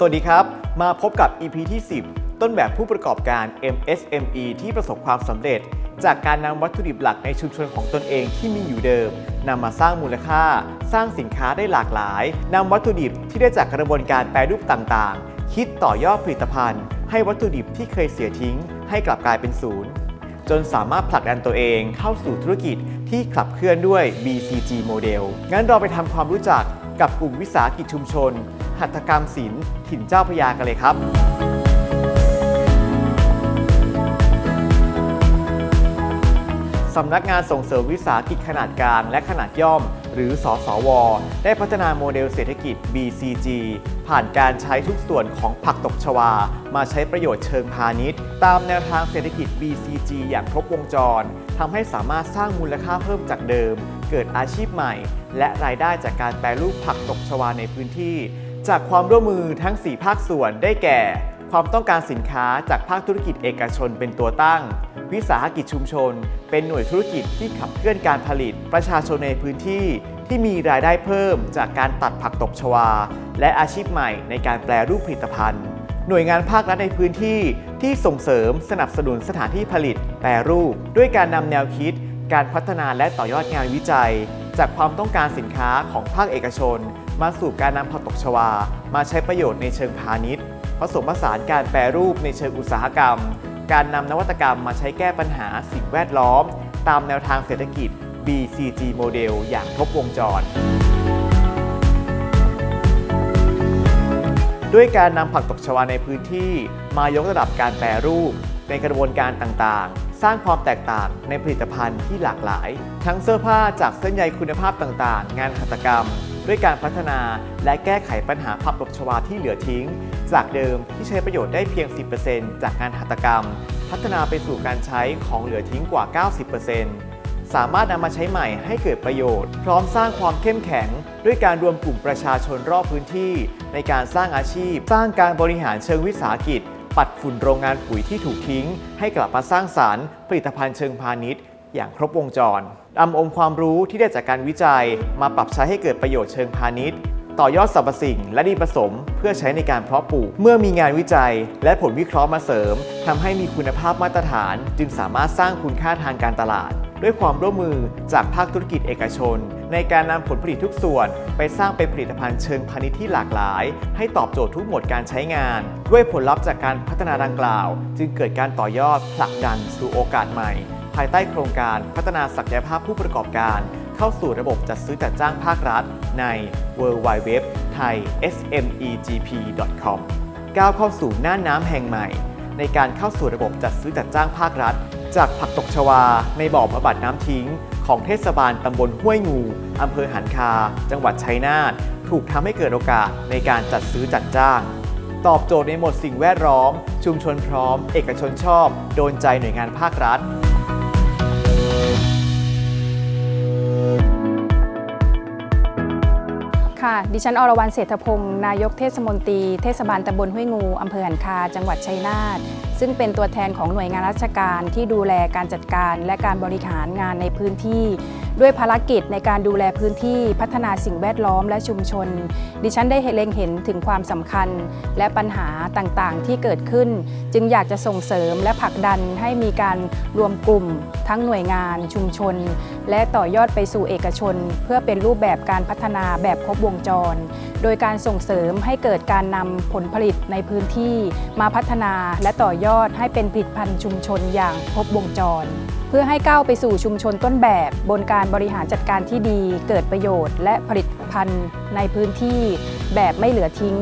สวัสดีครับ มาพบกับ EP ที่ 10 ต้นแบบผู้ประกอบการ MSME ที่ประสบความสำเร็จ จากการนำวัตถุดิบหลักในชุมชนของตนเองที่มีอยู่เดิมนำมาสร้างมูลค่า สร้างสินค้าได้หลากหลายนำวัตถุดิบที่ได้จากกระบวนการแปรรูปต่างๆ คิดต่อยอดผลิตภัณฑ์ ให้วัตถุดิบที่เคยเสียทิ้ง ให้กลับกลายเป็นศูนย์ จนสามารถผลักดันตัวเองเข้าสู่ธุรกิจที่ขับเคลื่อนด้วย BCG โมเดลงั้นเราไปทำความรู้จักกับกลุ่มวิสาหกิจชุมชน หัตถกรรมศิลป์ถิ่นเจ้าพยากันเลยครับ สำนักงานส่งเสริมวิสาหกิจขนาดกลางและขนาดย่อม หรือสสวได้พัฒนาโมเดลเศรษฐกิจ BCG ผ่านการใช้ทุกส่วนของผักตบชวา มาใช้ประโยชน์เชิงพาณิชย์ ตามแนวทางเศรษฐกิจ BCG อย่างครบวงจรทำให้สามารถสร้างมูลค่าเพิ่มจากเดิม เกิดอาชีพใหม่ และรายได้จากการแปรรูปผักตบชวาในพื้นที่ จากความร่วมมือทั้ง 4 ภาคส่วนได้แก่ ความต้องการสินค้าจากภาคธุรกิจเอกชนเป็นตัวตั้ง วิสาหกิจชุมชน เป็นหน่วยธุรกิจที่ขับเคลื่อนการผลิต ประชาชนในพื้นที่ที่มีรายได้เพิ่มจากการตัดผักตบชวา และอาชีพใหม่ในการแปลรูปผลิตภัณฑ์ หน่วยงานภาครัฐในพื้นที่ที่ส่งเสริมสนับสนุนสถานที่ผลิต แปรรูป ด้วยการนำแนวคิด การพัฒนาและต่อยอดงานวิจัย จากความต้องการสินค้าของภาคเอกชน มาสู่การนำผักตบชวา มาใช้ประโยชน์ในเชิงพาณิชย์ ผสมผสานการแปรรูปในเชิงอุตสาหกรรม การนำนวัตกรรมมาใช้แก้ปัญหาสิ่งแวดล้อม ตามแนวทางเศรษฐกิจ BCG โมเดลอย่างครบวงจร ด้วยการนำผักตบชวาในพื้นที่ มายกระดับการแปรรูป ในกระบวนการต่างๆ สร้างความแตกต่างในผลิตภัณฑ์ที่หลากหลาย ทั้งเสื้อผ้าจากเส้นใยคุณภาพต่างๆ งานหัตถกรรม ด้วยการพัฒนาและแก้ไขปัญหาผักตบชวาที่เหลือทิ้ง จากเดิมที่ใช้ประโยชน์ได้เพียง 10%จากงานหัตถกรรม พัฒนาไปสู่การใช้ของเหลือทิ้งกว่า 90%สามารถนำมาใช้ใหม่ให้เกิดประโยชน์ พร้อมสร้างความเข้มแข็ง ด้วยการรวมกลุ่มประชาชนรอบพื้นที่ ในการสร้างอาชีพ สร้างการบริหารเชิงวิสาหกิจ ปัดฝุ่นโรงงานปุ๋ยที่ถูกทิ้ง ให้กลับมาสร้างสารรค์ผลิตภัณฑ์เชิงพาณิชย์ อย่างครบวงจร นำองค์ความรู้ที่ได้จากการวิจัย มาปรับใช้ให้เกิดประโยชน์เชิงพาณิชย์ ต่อยอดสรรพสิ่งและดินผสม เพื่อใช้ในการเพาะปลูก เมื่อมีงานวิจัย และผลวิเคราะห์มาเสริมทำให้มีคุณภาพมาตรฐาน จึงสามารถสร้างคุณค่าทางการตลาด ด้วยความร่วมมือจากภาคธุรกิจเอกชน ในการนำผลผลิตทุกส่วน ไปสร้างเป็นผลิตภัณฑ์เชิงพาณิชย์ที่หลากหลาย ให้ตอบโจทย์ทุกโหมดการใช้งาน ด้วยผลลัพธ์จากการพัฒนาดังกล่าว จึงเกิดการต่อยอดผลักดันสู่โอกาสใหม่ายใต้โครงการพัฒนาศักยภาพผู้ประกอบการ เข้าสู่ระบบจัดซื้อจัดจ้างภาครัฐ ใน w w w t h a i smegp.com ก้าวเข้าสู่หน้าน้ำแห่งใหม่ ในการเข้าสู่ระบบจัดซื้อจัดจ้างภาครัฐ จากผักตกชวา ในบ่อบำบัดน้ำทิ้ง ของเทศบาลตำบลห้วยงูอำเภอหันคา จังหวัดชัยนาทถูกทำให้เกิดโอกาสในการจัดซื้อจัดจ้างตอบโจทย์ในหมวดสิ่งแวดล้อม ชุมชนพร้อม เอกชนชอบ โดนใจหน่วยงานภาครัฐ ค่ะดิฉันอรวรรณเศรษฐพงศ์นายกเทศมนตรี เทศบาลตำบลห้วยงูอำเภอหันคา จังหวัดชัยนาท ซึ่งเป็นตัวแทนของหน่วยงานราชการที่ดูแลการจัดการและการบริหารงานในพื้นที่ ด้วยภารกิจในการดูแลพื้นที่พัฒนาสิ่งแวดล้อมและชุมชน ดิฉันได้เล็งเห็นถึงความสำคัญ และปัญหาต่างๆ ที่เกิดขึ้น จึงอยากจะส่งเสริมและผลักดันให้มีการรวมกลุ่ม ทั้งหน่วยงานชุมชน และต่อยอดไปสู่เอกชน เพื่อเป็นรูปแบบการพัฒนาแบบครบวงจร โดยการส่งเสริมให้เกิดการนำผลผลิตในพื้นที่ มาพัฒนาและต่อยอดให้เป็นผลิตภัณฑ์ชุมชนอย่างครบวงจร เพื่อให้ก้าวไปสู่ชุมชนต้นแบบ บนการบริหารจัดการที่ดี เกิดประโยชน์ และผลิตภัณฑ์ในพื้นที่แบบไม่เหลือทิ้ง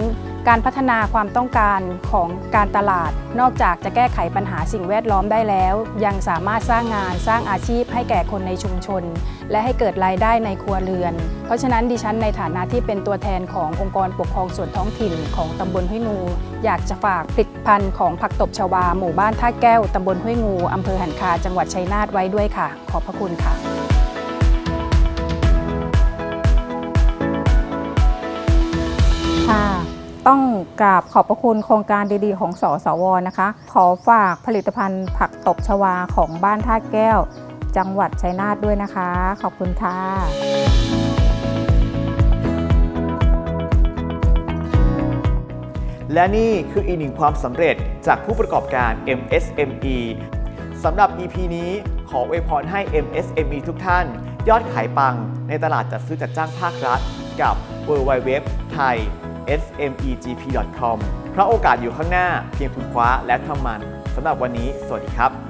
การพัฒนาความต้องการของการตลาด นอกจากจะแก้ไขปัญหาสิ่งแวดล้อมได้แล้ว ยังสามารถสร้างงานสร้างอาชีพให้แก่คนในชุมชน และให้เกิดรายได้ในครัวเรือน เพราะฉะนั้นดิฉันในฐานะที่เป็นตัวแทนขององค์กรปกครองส่วนท้องถิ่นของตำบลห้วยงู อยากจะฝากผลิตภัณฑ์ของผักตบชวา หมู่บ้านท่าแก้วตำบลห้วยงูอำเภอหันคาจังหวัดชัยนาทไว้ด้วยค่ะ ขอบพระคุณค่ะค่ะ ต้องกราบขอบพระคุณโครงการดีๆ ของสสวนะคะ ขอฝากผลิตภัณฑ์ผักตบชวาของบ้านท่าแก้ว จังหวัดชัยนาทด้วยนะคะ ขอบคุณค่ะและนี่คืออีกหนึ่งความสำเร็จจากผู้ประกอบการ MSME สำหรับ EP นี้ขออวยพรให้ MSME ทุกท่าน ยอดขายปังในตลาดจัดซื้อจัดจ้างภาครัฐ กับ w w w t h a i smegp.com เพราะโอกาสอยู่ข้างหน้าเพียงคุณคว้าและทำมันสำหรับวันนี้ สวัสดีครับ